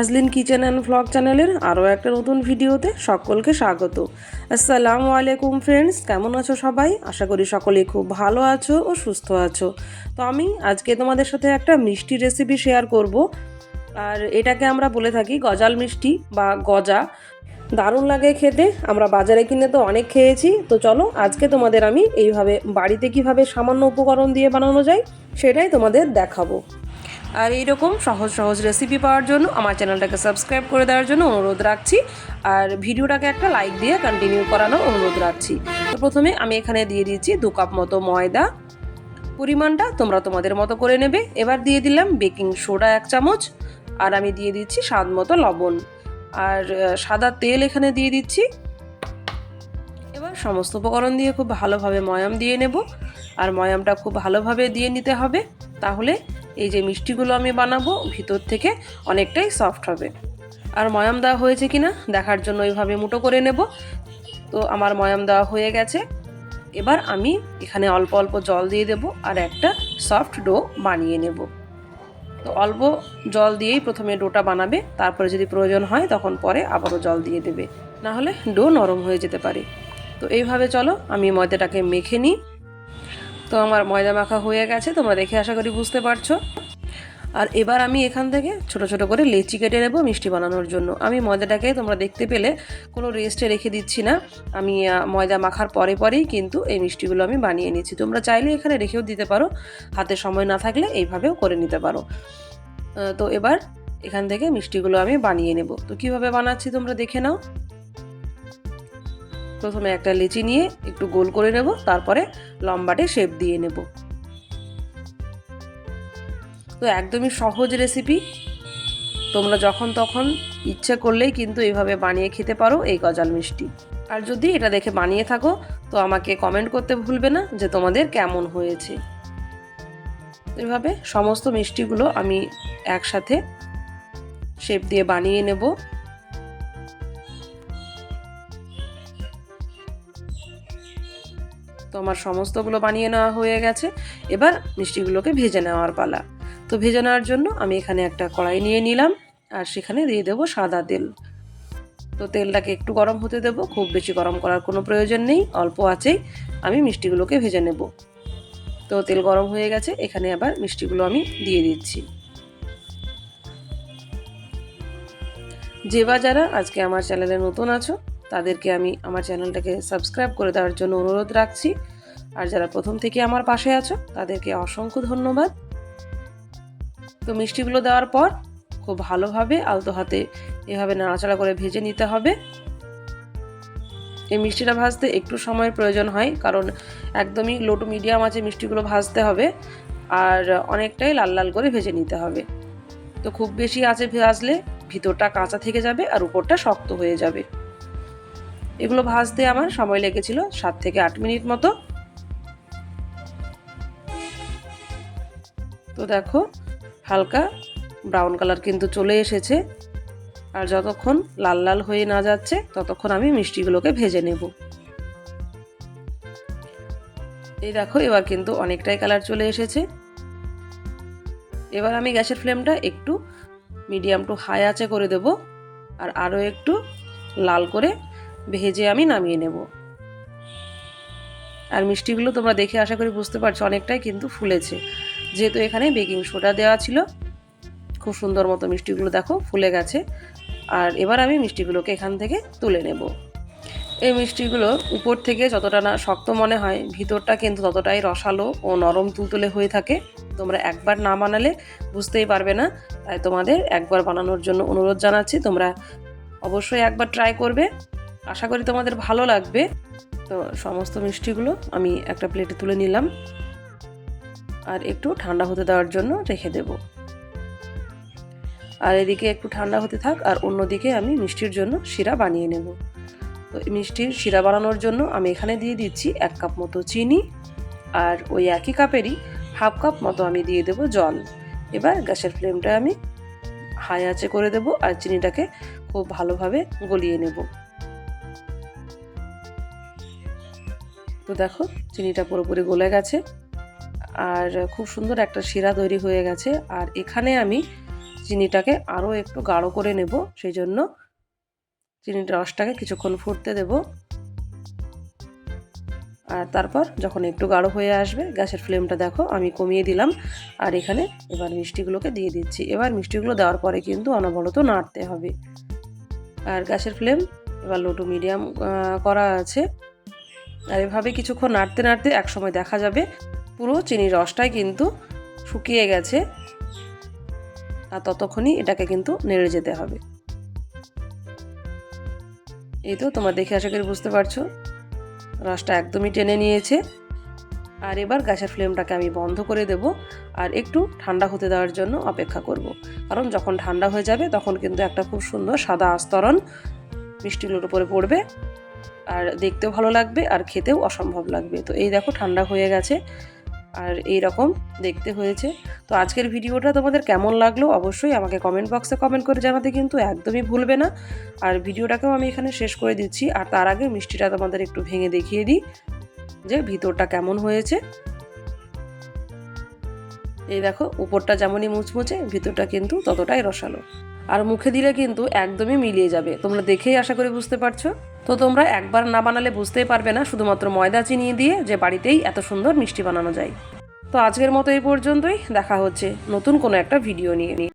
Azlin kitchen and vlog চ্যানেলের আরও একটা নতুন ভিডিওতে সকলকে স্বাগত। আসসালামু আলাইকুম ফ্রেন্ডস কেমন আছো সবাই? আশা করি সকলেই খুব ভালো আছো ও সুস্থ আছো। তো আমি আজকে তোমাদের সাথে একটা মিষ্টি রেসিপি শেয়ার করব। আর এটাকে আমরা বলে থাকি গজাল মিষ্টি বা গজা। দারুণ লাগে খেতে, আমরা বাজারে কিনে তো অনেক খেয়েছি। তো চলো আজকে তোমাদের আমি এইভাবে বাড়িতে কীভাবে সামান্য উপকরণ দিয়ে বানানো যায়, সেটাই তোমাদের দেখাবো। আর এইরকম সহজ সহজ রেসিপি পাওয়ার জন্য আমার চ্যানেলটাকে সাবস্ক্রাইব করে দেওয়ার জন্য অনুরোধ রাখছি। আর ভিডিওটাকে একটা লাইক দিয়ে কন্টিনিউ করানোর অনুরোধ রাখছি। তো প্রথমে আমি এখানে দিয়ে দিয়েছি দু কাপ মতো ময়দা। পরিমাণটা তোমরা তোমাদের মতো করে নেবে। এবার দিয়ে দিলাম বেকিং সোডা এক চামচ। আর আমি দিয়ে দিচ্ছি স্বাদ মতো লবণ। আর সাদা তেল এখানে দিয়ে দিচ্ছি। এবার সমস্ত উপকরণ দিয়ে খুব ভালোভাবে ময়াম দিয়ে নেব। আর ময়ামটা খুব ভালোভাবে দিয়ে নিতে হবে। তাহলে এই যে মিষ্টিগুলো আমি বানাবো, ভিতর থেকে অনেকটাই সফট হবে। আর ময়াম দেওয়া হয়েছে কিনা, দেখার জন্য এইভাবে মুটো করে নেব। তো আমার ময়াম দেওয়া হয়ে গেছে। এবার আমি এখানে অল্প অল্প জল দিয়ে দেব আর একটা সফট ডো বানিয়ে নেব। তো অল্প জল দিয়েই প্রথমে ডোটা বানাবে, তারপরে যদি প্রয়োজন হয় তখন পরে আবারও জল দিয়ে দেবে। না হলে ডো নরম হয়ে যেতে পারে। তো এইভাবে চলো, আমি ময়দাটাকে মেখে নিই। তো আমার ময়দা মাখা হয়ে গেছে, তোমরা দেখে আশা করি বুঝতে পারছ। আর এবার আমি এখান থেকে ছোট ছোট করে লেচি কেটে নেব মিষ্টি বানানোর জন্য। আমি ময়দাটাকে তোমরা দেখতে পেলে, কোনো রেস্টে রেখে দিচ্ছি না। আমি ময়দা মাখার পরে পরেই কিন্তু এই মিষ্টিগুলো আমি বানিয়ে নিচ্ছি। তোমরা চাইলে এখানে রেখেও দিতে পারো, হাতে সময় না থাকলে এইভাবেও করে নিতে পারো। তো এবার এখান থেকে মিষ্টিগুলো আমি বানিয়ে নেব। তো কীভাবে বানাচ্ছি তোমরা দেখে নাও। প্রথমে একটা লিচি নিয়ে একটু গোল করে নেব, তারপরে লম্বাটে শেপ দিয়ে নেব। তো একদমই সহজ রেসিপি তোমরা যখন তখন ইচ্ছে করলেই কিন্তু এইভাবে বানিয়ে খেতে পারো এই গজাল মিষ্টি। আর যদি এটা দেখে বানিয়ে থাকো, তো আমাকে কমেন্ট করতে ভুলবে না যে তোমাদের কেমন হয়েছে। এভাবে সমস্ত মিষ্টিগুলো আমি একসাথে শেপ দিয়ে বানিয়ে নেব। আমার সমস্তগুলো বানিয়ে নেওয়া হয়ে গেছে। এবার মিষ্টিগুলোকে ভেজে নেওয়ার পালা। তো ভেজে নেওয়ার জন্য আমি এখানে একটা কড়াই নিয়ে নিলাম আর সেখানে দিয়ে দেবো সাদা তেল। তো তেলটাকে একটু গরম হতে দেবো, খুব বেশি গরম করার কোনো প্রয়োজন নেই, অল্প আছেই আমি মিষ্টিগুলোকে ভেজে নেব। তো তেল গরম হয়ে গেছে, এখানে আবার মিষ্টিগুলো আমি দিয়ে দিচ্ছি। যে বা যারা আজকে আমার চ্যানেলে নতুন আছো তাদেরকে আমি আমার চ্যানেলটাকে সাবস্ক্রাইব করে দেওয়ার জন্য অনুরোধ রাখছি। আর যারা প্রথম থেকে আমার পাশে আছো, তাদেরকে অসংখ্য ধন্যবাদ। তো মিষ্টিগুলো দেওয়ার পর খুব ভালোভাবে আলতো হাতে এভাবে নাড়াচাড়া করে ভেজে নিতে হবে। এই মিষ্টিটা ভাজতে একটু সময়ের প্রয়োজন হয়, কারণ একদমই লো মিডিয়াম আছে মিষ্টিগুলো ভাজতে হবে আর অনেকটাই লাল লাল করে ভেজে নিতে হবে। তো খুব বেশি আছে ভাজলে ভিতরটা কাঁচা থেকে যাবে আর উপরটা শক্ত হয়ে যাবে। এগুলো ভাজতে আমার সময় লেগেছিল সাত থেকে আট মিনিট মতো। তো দেখো, হালকা ব্রাউন কালার কিন্তু চলে এসেছে। আর যতক্ষণ লাল লাল হয়ে না যাচ্ছে, ততক্ষণ আমি মিষ্টিগুলোকে ভেজে নেব। এই দেখো, এবার কিন্তু অনেকটাই কালার চলে এসেছে। এবার আমি গ্যাসের ফ্লেমটা একটু মিডিয়াম টু হাই আঁচে করে দেব। আর আরও একটু লাল করে ভেজে আমি নামিয়ে নেব। আর মিষ্টিগুলো তোমরা দেখে আশা করি বুঝতে পারছ, অনেকটাই কিন্তু ফুলেছে। যেহেতু এখানে বেকিং সোডা দেওয়া ছিল, খুব সুন্দর মতো মিষ্টিগুলো দেখো ফুলে গেছে। আর এবার আমি মিষ্টিগুলোকে এখান থেকে তুলে নেব। এই মিষ্টিগুলো উপর থেকে যতটা না শক্ত মনে হয়, ভিতরটা কিন্তু ততটাই রসালো ও নরম তুলতুলে হয়ে থাকে। তোমরা একবার না বানালে বুঝতেই পারবে না। তাই তোমাদের একবার বানানোর জন্য অনুরোধ জানাচ্ছি, তোমরা অবশ্যই একবার ট্রাই করবে। আশা করি তোমাদের ভালো লাগবে। তো সমস্ত মিষ্টিগুলো আমি একটা প্লেটে তুলে নিলাম। আর একটু ঠান্ডা হতে দেওয়ার জন্য রেখে দেব। আর এদিকে একটু ঠান্ডা হতে থাক, আর অন্যদিকে আমি মিষ্টির জন্য শিরা বানিয়ে নেব। তো মিষ্টির শিরা বানানোর জন্য আমি এখানে দিয়ে দিচ্ছি এক কাপ মতো চিনি, আর ওই একই কাপেরই হাফ কাপ মতো আমি দিয়ে দেব জল। এবার গ্যাসের ফ্লেমটা আমি হাই আঁচে করে দেব, আর চিনিটাকে খুব ভালোভাবে গলিয়ে নেব। তো দেখো, চিনিটা পুরোপুরি গলে গেছে। আর খুব সুন্দর একটা শিরা তৈরি হয়ে গেছে। আর এখানে আমি চিনিটাকে আরও একটু গাঢ় করে নেব, সেই জন্য চিনির রসটাকে কিছুক্ষণ ফুটতে দেব। আর তারপর যখন একটু গাঢ় হয়ে আসবে, গ্যাসের ফ্লেমটা দেখো, আমি কমিয়ে দিলাম। আর এখানে এবার মিষ্টিগুলোকে দিয়ে দিচ্ছি। এবার মিষ্টিগুলো দেওয়ার পরে কিন্তু অনবরত নাড়তে হবে। আর গ্যাসের ফ্লেম এবার লো টু মিডিয়াম করা আছে। আর এভাবে কিছুক্ষণ নাড়তে নাড়তে একসময় দেখা যাবে, পুরো চিনির রসটাই কিন্তু শুকিয়ে গেছে। আর ততক্ষণই এটাকে কিন্তু নেড়ে যেতে হবে। এই তো তোমার দেখে আশা করি বুঝতে পারছ, রসটা একদমই টেনে নিয়েছে। আর এবার গ্যাসের ফ্লেমটাকে আমি বন্ধ করে দেব আর একটু ঠান্ডা হতে দেওয়ার জন্য অপেক্ষা করব। কারণ যখন ঠান্ডা হয়ে যাবে তখন কিন্তু একটা খুব সুন্দর সাদা আস্তরণ মিষ্টিগুলোর উপরে পড়বে। আর দেখতেও ভালো লাগবে আর খেতেও অসম্ভব লাগবে। তো এই দেখো ঠান্ডা হয়ে গেছে আর এই রকম দেখতে হয়েছে। তো আজকের ভিডিওটা তোমাদের কেমন লাগল অবশ্যই আমাকে কমেন্ট বক্সে কমেন্ট করে জানাতে কিন্তু একদমই ভুলবে না। আর ভিডিওটাকেও আমি এখানে শেষ করে দিচ্ছি। আর তার আগে মিষ্টিটা তোমাদের একটু ভেঙে দেখিয়ে দিই যে ভিতরটা কেমন হয়েছে। এই দেখো, উপরটা যেমনই মুচমুচে, ভিতরটা কিন্তু ততটাই রসালো। আর মুখে দিলে কিন্তু একদমই মিলিয়ে যাবে। তোমরা দেখেই আশা করি বুঝতে পারছ। তো তোমরা একবার না বানালে বুঝতেই পারবে না, শুধুমাত্র ময়দা চিনিয়ে দিয়ে যে বাড়িতেই এত সুন্দর মিষ্টি বানানো যায়। তো আজকের মতো এই পর্যন্তই, দেখা হচ্ছে নতুন কোনো একটা ভিডিও নিয়ে।